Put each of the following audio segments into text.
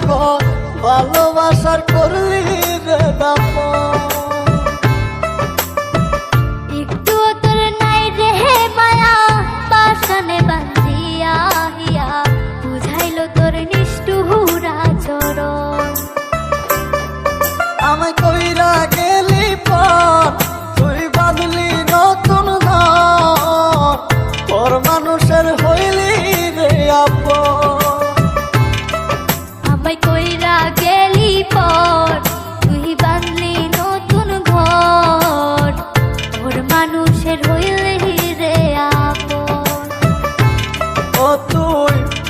গো ভালোবাসার করলি রে দাপা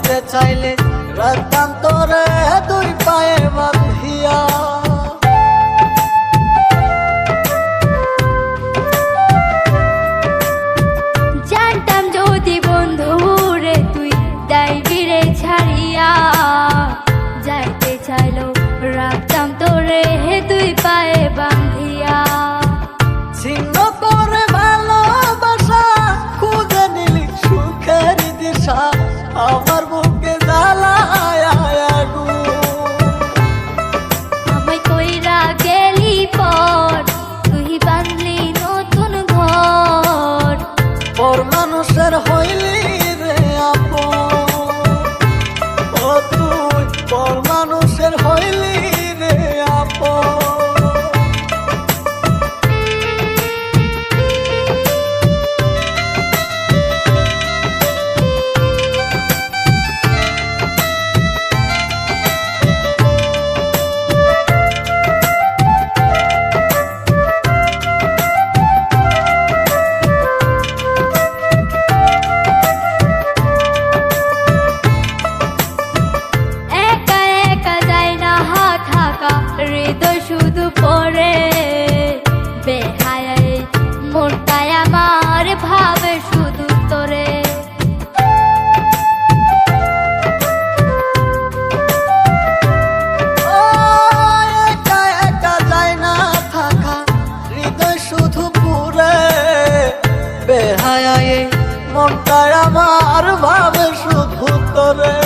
পাইতে চাইলে রাখতাম তোরে দুই পায়ে বাঁধিয়া। জানতাম যদি বন্ধু রে তুই তাই বিরে ছাড়িয়া। যাইতে চাইলো রাখতাম তোরে হে তুই পায়ে বা I love oily হায়ায়ে মনটা আমার ভাবে শুধু করে